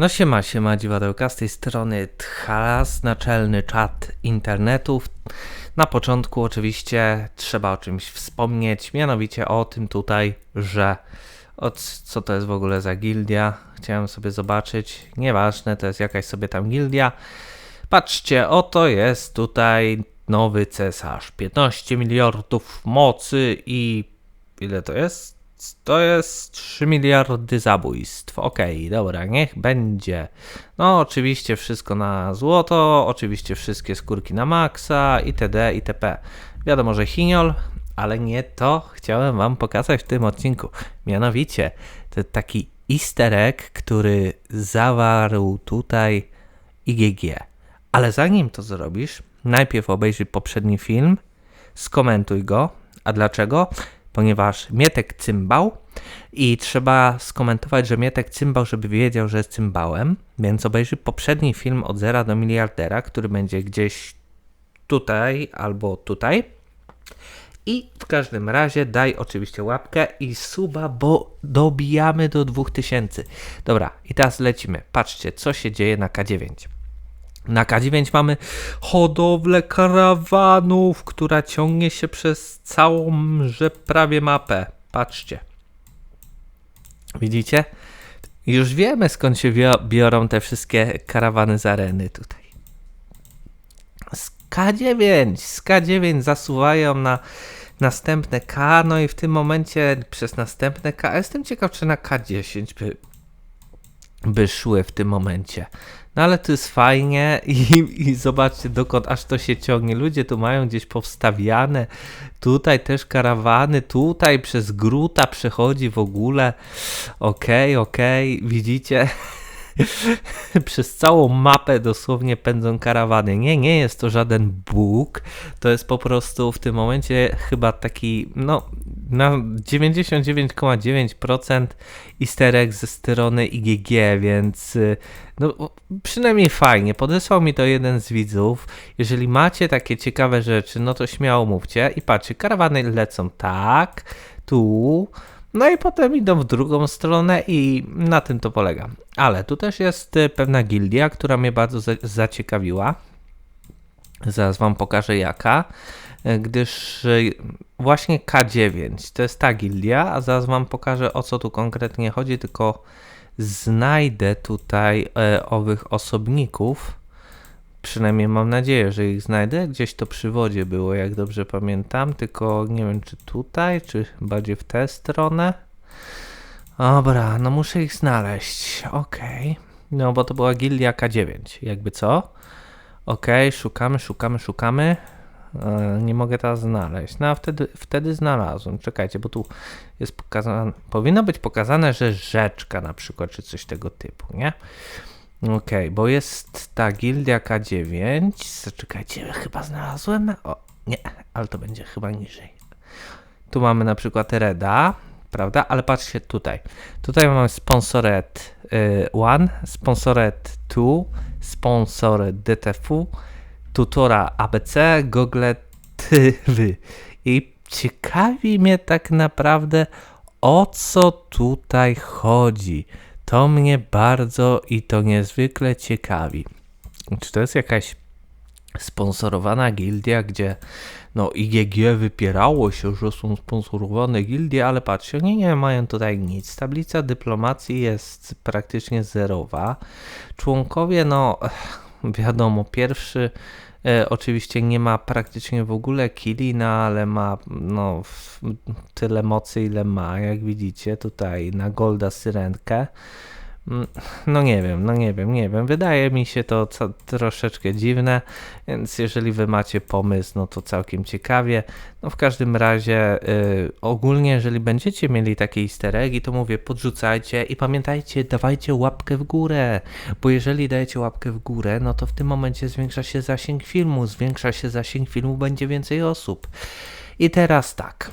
No siema, siema dziwadełka, z tej strony Tchalas, naczelny czat internetów. Na początku oczywiście trzeba o czymś wspomnieć, mianowicie o tym tutaj, że od, co to jest w ogóle za gildia, chciałem sobie zobaczyć, nieważne, to jest jakaś sobie tam gildia. Patrzcie, oto jest tutaj nowy cesarz, 15 miliardów mocy i ile to jest? To jest 3 miliardy zabójstw. Okej, okay, dobra, niech będzie. No, oczywiście wszystko na złoto, oczywiście wszystkie skórki na maksa, itd., itp. Wiadomo, że chiniol, ale nie to chciałem wam pokazać w tym odcinku. Mianowicie, to taki easter egg, który zawarł tutaj IGG. Ale zanim to zrobisz, najpierw obejrzyj poprzedni film, skomentuj go. A dlaczego? Ponieważ Mietek cymbał i trzeba skomentować, że Mietek cymbał, żeby wiedział, że jest cymbałem, więc obejrzy poprzedni film od zera do miliardera, który będzie gdzieś tutaj albo tutaj. I w każdym razie daj oczywiście łapkę i suba, bo dobijamy do 2000. Dobra, i teraz lecimy. Patrzcie, co się dzieje na K9. Na K9 mamy hodowlę karawanów, która ciągnie się przez całą, że prawie mapę. Patrzcie. Widzicie? Już wiemy skąd się biorą te wszystkie karawany z areny tutaj. Z K9, z K9 zasuwają na następne K, no i w tym momencie przez następne K. Jestem ciekaw, czy na K10 by, szły w tym momencie. No ale to jest fajnie i, i zobaczcie dokąd aż to się ciągnie. Ludzie tu mają gdzieś powstawiane, tutaj też karawany, tutaj przez gruta przechodzi w ogóle. Okej, okay, okej, okay. widzicie? przez całą mapę dosłownie pędzą karawany. Nie, nie jest to żaden bóg, to jest po prostu w tym momencie chyba taki, no, na 99,9% easter egg ze strony IGG, więc no, przynajmniej fajnie. Podesłał mi to jeden z widzów. Jeżeli macie takie ciekawe rzeczy, no to śmiało mówcie. I patrzcie, karawany lecą tak, tu, no i potem idą w drugą stronę i na tym to polega. Ale tu też jest y, pewna gildia, która mnie bardzo zaciekawiła. Zaraz wam pokażę jaka, y, gdyż y, właśnie K9 to jest ta gildia, a zaraz wam pokażę o co tu konkretnie chodzi, tylko znajdę tutaj e, owych osobników. Przynajmniej mam nadzieję, że ich znajdę. Gdzieś to przy wodzie było, jak dobrze pamiętam, tylko nie wiem czy tutaj, czy bardziej w tę stronę. Dobra, no muszę ich znaleźć. Okej. Okay. No bo to była gildia K9, jakby co? Okay, szukamy, szukamy, szukamy. E, nie mogę teraz znaleźć. No a wtedy, wtedy znalazłem. Czekajcie, bo tu jest pokazane, powinno być pokazane, że rzeczka na przykład, czy coś tego typu, nie? Ok, bo jest ta gildia K9. Czekajcie, chyba znalazłem. O, nie, ale to będzie chyba niżej. Tu mamy na przykład Reda, prawda? Ale patrzcie tutaj. Tutaj mamy sponsoret 1, y, sponsoret 2, sponsoret DTF, tutora ABC, Google TV. I ciekawi mnie tak naprawdę o co tutaj chodzi. To mnie bardzo i to niezwykle ciekawi. Czy to jest jakaś sponsorowana gildia, gdzie no IGG wypierało się, że są sponsorowane gildie, ale patrzcie, oni nie mają tutaj nic. Tablica dyplomacji jest praktycznie zerowa. Członkowie, no wiadomo, pierwszy e, oczywiście nie ma praktycznie w ogóle killi, no ale ma no, tyle mocy, ile ma, jak widzicie tutaj na Golda Syrenkę. Mm, no nie wiem, no nie wiem, nie wiem. Wydaje mi się to troszeczkę dziwne, więc jeżeli wy macie pomysł, no to całkiem ciekawie. No w każdym razie yy, ogólnie, jeżeli będziecie mieli takie easter eggi, to mówię, podrzucajcie i pamiętajcie, dawajcie łapkę w górę, bo jeżeli dajecie łapkę w górę, no to w tym momencie zwiększa się zasięg filmu, zwiększa się zasięg filmu, będzie więcej osób. I teraz tak.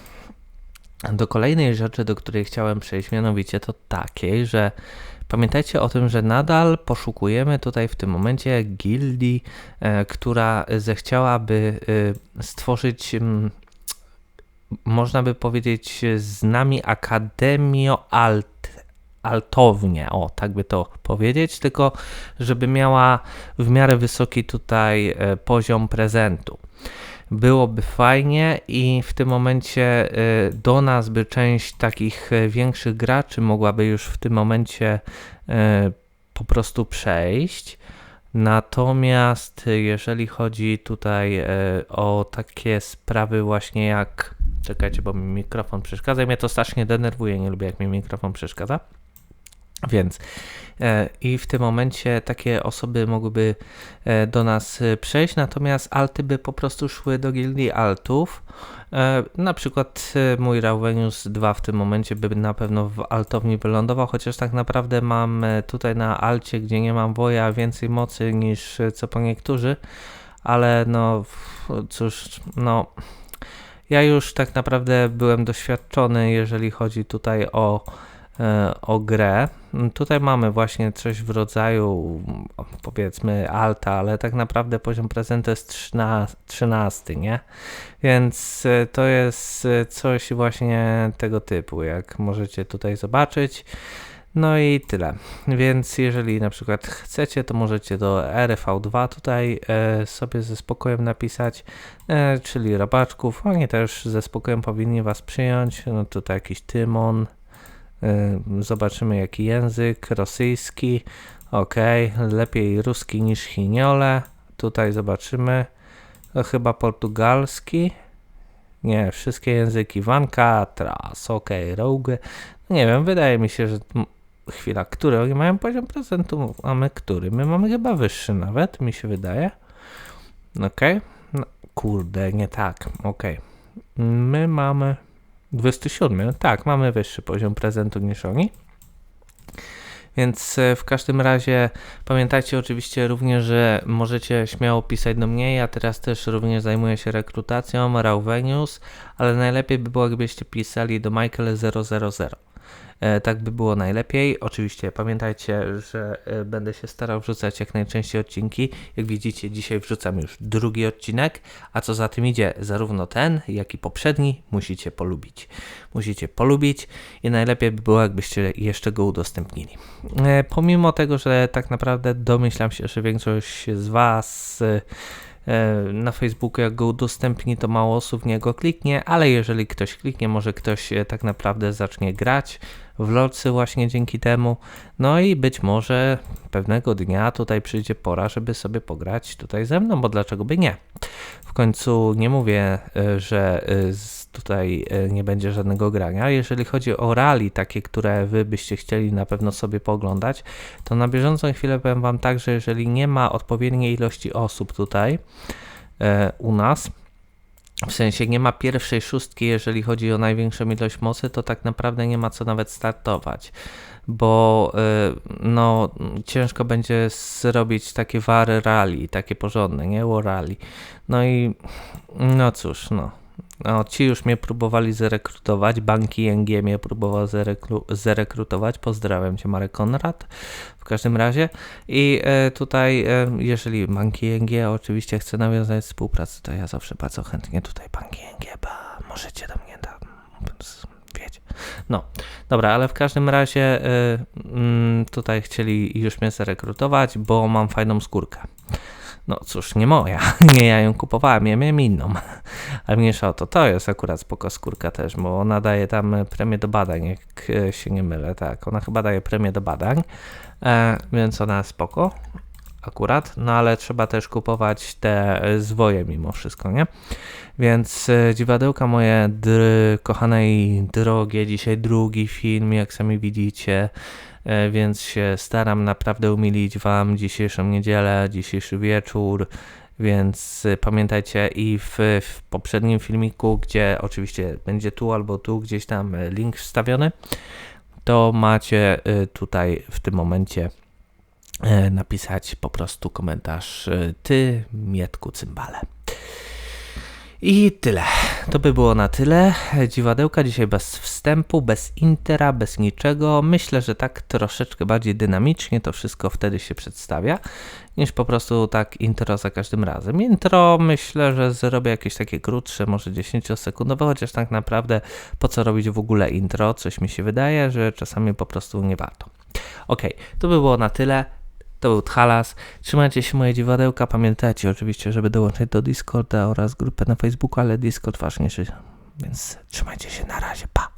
Do kolejnej rzeczy, do której chciałem przejść, mianowicie to takiej, że Pamiętajcie o tym, że nadal poszukujemy tutaj w tym momencie gildii, e, która zechciałaby e, stworzyć, można by powiedzieć, z nami Akademio Alt, altownie, o tak by to powiedzieć, tylko żeby miała w miarę wysoki tutaj e, poziom prezentu. Byłoby fajnie i w tym momencie e, do nas by część takich e, większych graczy mogłaby już w tym momencie po prostu przejść. Natomiast jeżeli chodzi tutaj o takie sprawy właśnie jak czekajcie, bo mi mikrofon przeszkadza i mnie to strasznie denerwuje, nie lubię jak mi mikrofon przeszkadza. Więc e, i w tym momencie takie osoby mogłyby e, do nas e, przejść, natomiast alty by po prostu szły do gildii altów. Na przykład mój Ravenius 2 w tym momencie by na pewno w altowni wylądował, chociaż tak naprawdę mam tutaj na alcie, gdzie nie mam woja, więcej mocy niż co po niektórzy, ale no cóż, no ja już tak naprawdę byłem doświadczony, jeżeli chodzi tutaj o o grę. Tutaj mamy właśnie coś w rodzaju powiedzmy alta, ale tak naprawdę poziom prezentu jest 13, 13, nie? Więc e, to jest e, coś właśnie tego typu, jak możecie tutaj zobaczyć. No i tyle. Więc jeżeli na przykład chcecie, to możecie do RV2 tutaj e, sobie ze spokojem napisać, e, czyli robaczków. Oni też ze spokojem powinni Was przyjąć. No tutaj jakiś Tymon, zobaczymy jaki język. Rosyjski. Ok, lepiej ruski niż chiniole. Tutaj zobaczymy. To chyba portugalski. Nie, wszystkie języki. Tras, ok, Rogue. Nie wiem, wydaje mi się, że chwila, który oni mają poziom prezentu, a my który? My mamy chyba wyższy nawet, mi się wydaje. Ok, no, kurde, nie tak, ok. My mamy 27. Tak, mamy wyższy poziom prezentu niż oni. Więc e, w każdym razie pamiętajcie oczywiście również, że możecie śmiało pisać do mnie. Ja teraz też również zajmuję się rekrutacją, Rauvenius, ale najlepiej by było, gdybyście pisali do Michael000. E, tak by było najlepiej. Oczywiście pamiętajcie, że e, będę się starał wrzucać jak najczęściej odcinki. Jak widzicie, dzisiaj wrzucam już drugi odcinek, a co za tym idzie, zarówno ten, jak i poprzedni musicie polubić. Musicie polubić i najlepiej by było, jakbyście jeszcze go udostępnili. E, pomimo tego, że tak naprawdę domyślam się, że większość z Was na Facebooku, jak go udostępni, to mało osób w niego kliknie, ale jeżeli ktoś kliknie, może ktoś tak naprawdę zacznie grać, w lolcy właśnie dzięki temu. No i być może pewnego dnia tutaj przyjdzie pora, żeby sobie pograć tutaj ze mną, bo dlaczego by nie? W końcu nie mówię, e, że e, tutaj e, nie będzie żadnego grania. Jeżeli chodzi o rally, takie, które wy byście chcieli na pewno sobie poglądać, to na bieżącą chwilę powiem wam tak, że jeżeli nie ma odpowiedniej ilości osób tutaj u nas, w sensie nie ma pierwszej szóstki, jeżeli chodzi o największą ilość mocy, to tak naprawdę nie ma co nawet startować, bo y, no, ciężko będzie zrobić takie wary rally, takie porządne, nie? War rally. No i no cóż, no. No, ci już mnie próbowali zrekrutować, banki ING mnie próbował zrekru zrekrutować. Pozdrawiam cię, Marek Konrad. W każdym razie. I e, tutaj, e, jeżeli banki ING oczywiście chce nawiązać współpracę, to ja zawsze bardzo chętnie tutaj banki ING, bo możecie do mnie tam wiecie. No, dobra, ale w każdym razie e, mm, tutaj chcieli już mnie zrekrutować, bo mam fajną skórkę. No cóż, nie moja, nie ja ją kupowałem, ja miałem inną. Ale mniejsza o to, to jest akurat spoko skórka też, bo ona daje tam premię do badań, jak się nie mylę, tak. Ona chyba daje premię do badań, e, więc ona spoko akurat, no ale trzeba też kupować te zwoje mimo wszystko, nie? Więc e, dziwadełka moje kochane i drogie, dzisiaj drugi film, jak sami widzicie, E, więc się staram naprawdę umilić Wam dzisiejszą niedzielę, dzisiejszy wieczór. Więc e, pamiętajcie i w, w, poprzednim filmiku, gdzie oczywiście będzie tu albo tu gdzieś tam link wstawiony, to macie tutaj w tym momencie napisać po prostu komentarz Ty, Mietku Cymbale. I tyle. To by było na tyle. Dziwadełka dzisiaj bez wstępu, bez intera, bez niczego. Myślę, że tak troszeczkę bardziej dynamicznie to wszystko wtedy się przedstawia, niż po prostu tak intro za każdym razem. Intro myślę, że zrobię jakieś takie krótsze, może 10-sekundowe, chociaż tak naprawdę po co robić w ogóle intro? Coś mi się wydaje, że czasami po prostu nie warto. Ok, to by było na tyle. To był Thalas. Trzymajcie się moje dziwadełka. Pamiętajcie oczywiście, żeby dołączyć do Discorda oraz grupę na Facebooku, ale Discord ważniejszy. Więc trzymajcie się na razie. Pa!